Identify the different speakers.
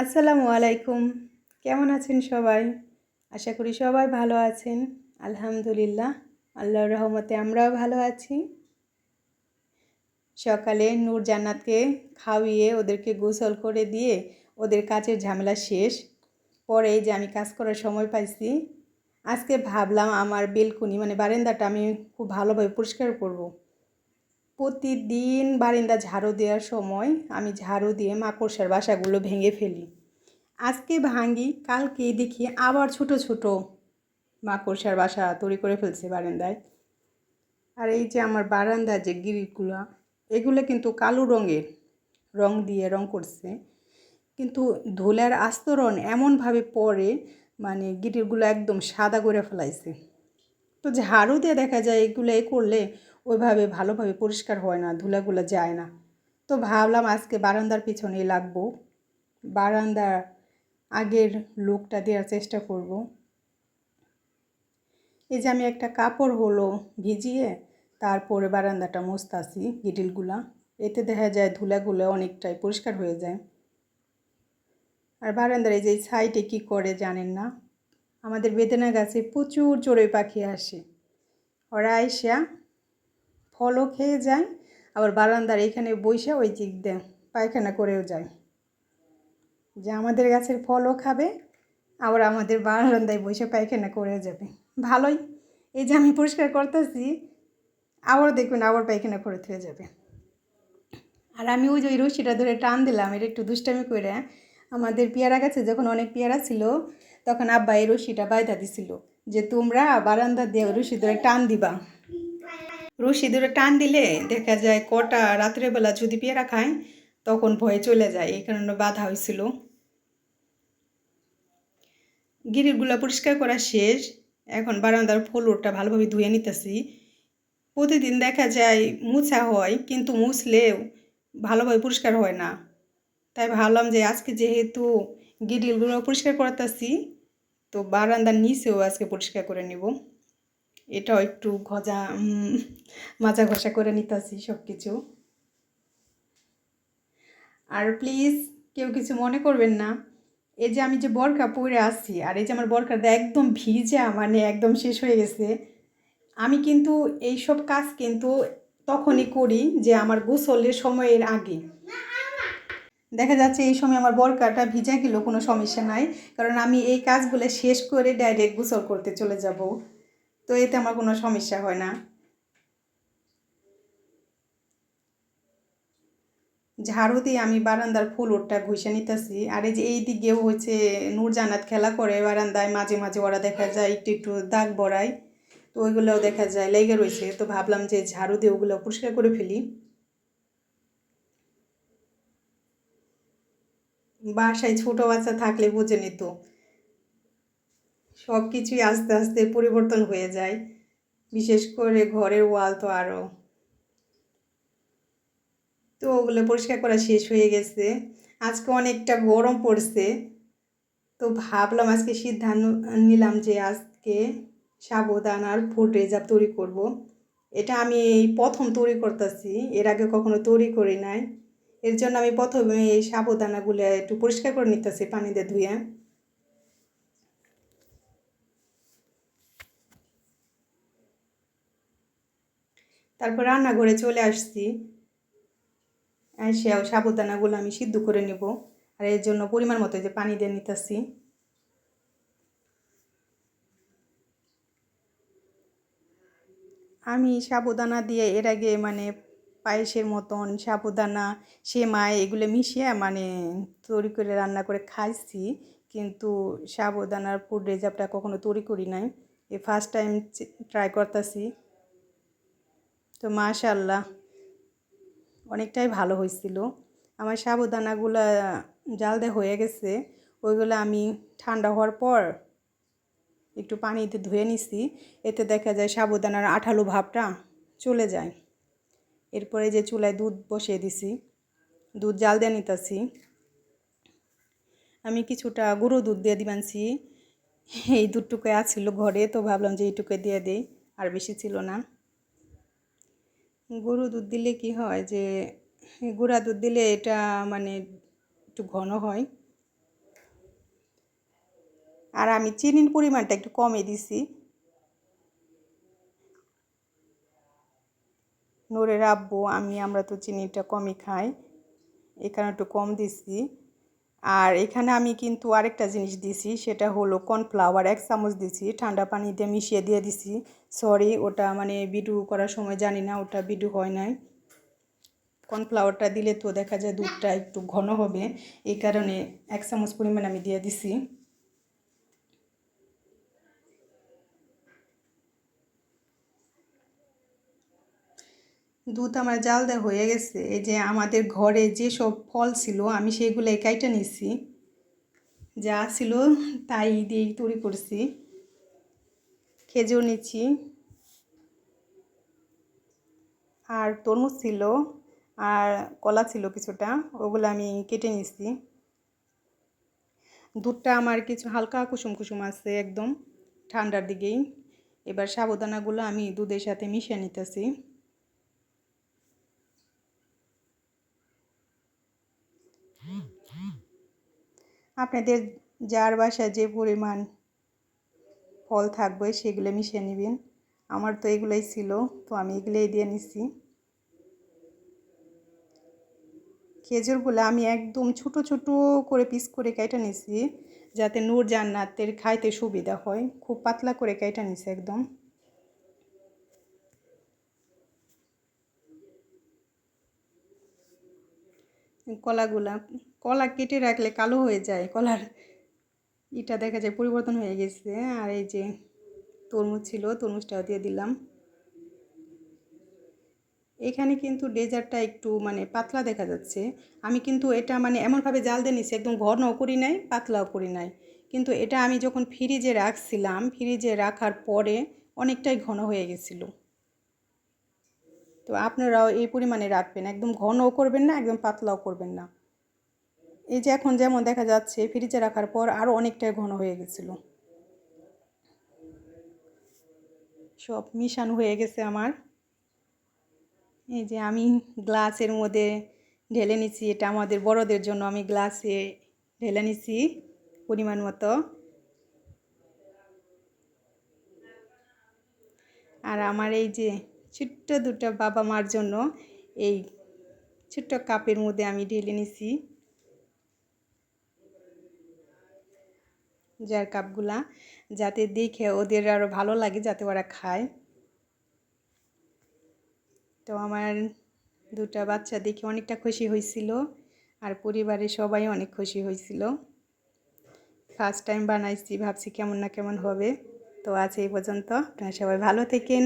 Speaker 1: আসসালামু আলাইকুম। কেমন আছেন সবাই? আশা করি সবাই ভালো আছেন। আলহামদুলিল্লাহ, আল্লাহর রহমতে আমরাও ভালো আছি। সকালে নূর জান্নাতকে খাওয়িয়ে ওদেরকে গোসল করে দিয়ে ওদের কাজের ঝামেলা শেষ। পরে যে আমি কাজ করার সময় পাইছি, আজকে ভাবলাম আমার বেলকুনি মানে বারান্দাটা আমি খুব ভালোভাবে পরিষ্কার করব। প্রতিদিন বারান্দা ঝাড়ু দেওয়ার সময় আমি ঝাড়ু দিয়ে মাকড়সার বাসাগুলো ভেঙে ফেলি। আজকে ভাঙি কালকে দেখি আবার ছোট ছোট মাকড়সার বাসা তৈরি করে ফেলছে বারান্দায়। আর এই যে আমার বারান্দার যে গিরিগুলো এগুলো কিন্তু কালো রঙের রং দিয়ে রং করছে। কিন্তু ধুলার আস্তরণ এমনভাবে পড়ে মানে গিরিগুলো একদম সাদা করে ফেলাইছে। তো ঝাড়ু দিয়ে দেখা যায় এগুলো এ করলে ওইভাবে ভালোভাবে পরিষ্কার হয় না, ধুলাগুলো যায় না। তো ভাবলাম আজকে বারান্দার পিছনেই লাগবো। বারান্দার আগের লুকটা দেওয়ার চেষ্টা করব। এই যে আমি একটা কাপড় হলো ভিজিয়ে, তারপরে বারান্দাটা মুছতাছি গিডিলগুলা। এতে দেখা যায় ধুলাগুলো অনেকটাই পরিষ্কার হয়ে যায়। আর বারান্দার এই যে সাইডে কী করে জানেন না? আমাদের বেদনা গাছে প্রচুর চড়ুই পাখি আসে। ওরা আইসা ফলও খেয়ে যায়, আবার বারান্দার এখানে বৈশা ওই চিক দেয় পায়খানা করেও যায়। যে আমাদের গাছের ফলও খাবে, আবার আমাদের বারান্দায় বসে পায়খানা করে যাবে। ভালোই। এই যে আমি পরিষ্কার করতেছি, আবার দেখবেন আবার পায়খানা করে থেকে যাবে। আর আমি ওই যে ওই রশিটা ধরে টান দিলাম, এটা একটু দুষ্টামি করে আমাদের পেয়ারা গাছে যখন অনেক পেয়ারা ছিল, তখন আব্বা এই রশিটা বাইদা দিছিল, যে তোমরা বারান্দা দিয়ে রশি ধরে টান দিবা। রশি ধরে টান দিলে দেখা যায় কটা রাত্রেবেলা যদি পেয়ারা খায়, তখন ভয়ে চলে যায়। এই কারণে বাধা হয়েছিল। গিরিগুলো পরিষ্কার করা শেষ। এখন বারান্দার ফ্লোরটা ভালোভাবে ধুয়ে নিতেছি। প্রতিদিন দেখা যায় মুছা হয়, কিন্তু মুছলেও ভালোভাবে পরিষ্কার হয় না। তাই ভাবলাম যে আজকে যেহেতু গিরিলগুলো পরিষ্কার করতেছি, তো বারান্দার নিচেও আজকে পরিষ্কার করে নিব। এটাও একটু ঘজা মাজা ঘষা করে নিতেছি সব কিছু আর প্লিজ কেউ কিছু মনে করবেন না, এই যে আমি যে বরকা পরে আসছি আর এই যে আমার বরকাটা একদম ভিজা মানে একদম শেষ হয়ে গেছে, আমি কিন্তু এই সব কাজ কিন্তু তখনই করি যে আমার গোসলের সময়ের আগে। দেখা যাচ্ছে এই সময় আমার বরকাটা ভিজা গেল কোনো সমস্যা নাই, কারণ আমি এই কাজগুলো শেষ করে ডাইরেক্ট গোসল করতে চলে যাব। তো এতে আমার কোনো সমস্যা হয় না। ঝাড়ু দিয়ে আমি বারান্দার ফুলটা ঘুষে নিতেছি। আর এই যে এই দিকেও হচ্ছে নূরজানাত খেলা করে, বারান্দায় মাঝে মাঝে ওরা দেখা যায় একটু একটু দাগ বড়ায়, তো ওইগুলোও দেখা যায়, লেগে রয়েছে। তো ভাবলাম যে ঝাড়ু দিয়ে ওগুলো পরিষ্কার করে ফেলি। বাসায় ছোটো বাচ্চা থাকলে বুঝে নিত। সব কিছুই আস্তে আস্তে পরিবর্তন হয়ে যায়। বিশেষ করে ঘরের ওয়াল তো আরও তো ওগুলো পরিষ্কার করা শেষ হয়ে গেছে। আজকে অনেকটা গরম পড়ছে। তো ভাবলাম আজকে সিদ্ধান্ত নিলাম যে আজকে সাবুদানার ফুড রেজাপ তৈরি করব। এটা আমি এই প্রথম তৈরি করতেছি। এর আগে কখনো তৈরি করি নাই। এর জন্য আমি প্রথমে এই সাবুদানাগুলো একটু পরিষ্কার করে নিতেছি পানি দিয়ে ধুয়ে। তারপর রান্নাঘরে চলে আসছি। সেও সাবুদানাগুলো আমি সিদ্ধ করে নেব। আর এর জন্য পরিমাণ মতো যে পানি দিয়ে নিতেছি। আমি সাবুদানা দিয়ে এর আগে মানে পায়েসের মতন সাবুদানা, সেমাই এগুলো মিশিয়ে মানে তৈরি করে রান্না করে খাইছি। কিন্তু সাবুদানার ফুড রেজাপটা কখনো তৈরি করি নাই। এ ফার্স্ট টাইম ট্রাই করতেছি। তো মাশাল্লাহ অনেকটাই ভালো হয়েছিল আমার সাবুদানাগুলো জাল হয়ে গেছে, ওইগুলো আমি ঠান্ডা হওয়ার পর একটু পানিতে ধুয়ে নিছি। এতে দেখা যায় সাবুদানার আঠালো ভাবটা চলে যায়। এরপরে যে চুলায় দুধ বসিয়ে দিছি, দুধ জাল দিয়ে নিতেছি। আমি কিছুটা গুঁড়ো দুধ দিয়ে দিবানছি। এই দুধটুকু আছিল ঘরে, তো ভাবলাম যে এইটুকু দিয়ে দিই, আর বেশি ছিল না। গরু দুধ দিলে কি হয় যে, গুঁড়া দুধ দিলে এটা মানে একটু ঘন হয়। আর আমি চিনির পরিমাণটা একটু কমে দিছি। নড়ে রাখব আমি, আমরা তো চিনিটা কমই খাই। এখানে একটু কম দিছি। আর এখানে আমি কিন্তু আরেকটা জিনিস দিছি, সেটা হলো কর্নফ্লাওয়ার, এক চামচ দিছি, ঠান্ডা পানিতে মিশিয়ে দিয়ে দিছি। সরি, ওটা মানে বিডু করার সময় জানি না, ওটা বিডু হয় নাই। কর্নফ্লাওয়ারটা দিলে তো দেখা যায় দুধটা একটু ঘন হবে, এই কারণে এক চামচ পরিমাণ আমি দিয়ে দিছি। দুধ আমার জাল দেওয়া হয়ে গেছে। এই যে আমাদের ঘরে যেসব ফল ছিল, আমি সেগুলো কাইটা নিছি। যা ছিল তাই দিয়েই তৈরি করছি। খেজুর নিচ্ছি আর তরমুজ ছিল, আর কলা ছিল কিছুটা, ওগুলো আমি কেটে নিছি। দুধটা আমার কিছু হালকা কুসুম কুসুম আছে একদম, ঠান্ডার দিকেই। এবার সাবুদানাগুলো আমি দুধের সাথে মিশিয়ে নিতেছি। আপনাদের যার বাসায় যে পরিমাণ ফল থাকবে সেগুলো মিশিয়ে নেবেন। আমার তো এগুলোই ছিল, তো আমি এগুলোই দিয়ে নিছি। খেজুরগুলো আমি একদম ছোট ছোট করে পিস করে কেটে নিছি, যাতে নূর জান্নাতের খাইতে সুবিধা হয়। খুব পাতলা করে কেটে নিছি একদম। কলাগুলা, কলা কেটে রাখলে কালো হয়ে যায়, কলার ইটা দেখা যায় পরিবর্তন হয়ে গেছে। আর এই যে তরমুজ ছিল, তরমুজটাও দিয়ে দিলাম। এখানে কিন্তু ডেজার্টটা একটু মানে পাতলা দেখা যাচ্ছে। আমি কিন্তু এটা মানে এমনভাবে জাল দিয়ে নিছি, একদম ঘনও করি নাই, পাতলাও করি নাই। কিন্তু এটা আমি যখন ফ্রিজে রাখছিলাম, ফ্রিজে রাখার পরে অনেকটাই ঘন হয়ে গেছিল। তো আপনারাও এই পরিমাণে রাখবেন। একদম ঘনও করবেন না, একদম পাতলাও করবেন না। এই যে এখন যেমন দেখা যাচ্ছে, ফ্রিজে রাখার পর আরও অনেকটাই ঘন হয়ে গেছিল। সব মিশানো হয়ে গেছে আমার। এই যে আমি গ্লাসের মধ্যে ঢেলে নিছি, এটা আমাদের বড়দের জন্য আমি গ্লাসে ঢেলে নিছি পরিমাণ মতো। আর আমার এই যে ছোট্ট দুটো বাবা মার জন্য এই ছোট্ট কাপের মধ্যে আমি ঢেলে নিছি। যার কাপগুলা যাতে দেখে ওদের আরও ভালো লাগে, যাতে ওরা খায়। তো আমার দুটা বাচ্চা দেখে অনেকটা খুশি হয়েছিল আর পরিবারের সবাই অনেক খুশি হয়েছিল। ফার্স্ট টাইম বানাইছি, ভাবছি কেমন না কেমন হবে। তো আজ এই পর্যন্ত, আপনারা সবাই ভালো থেকেন।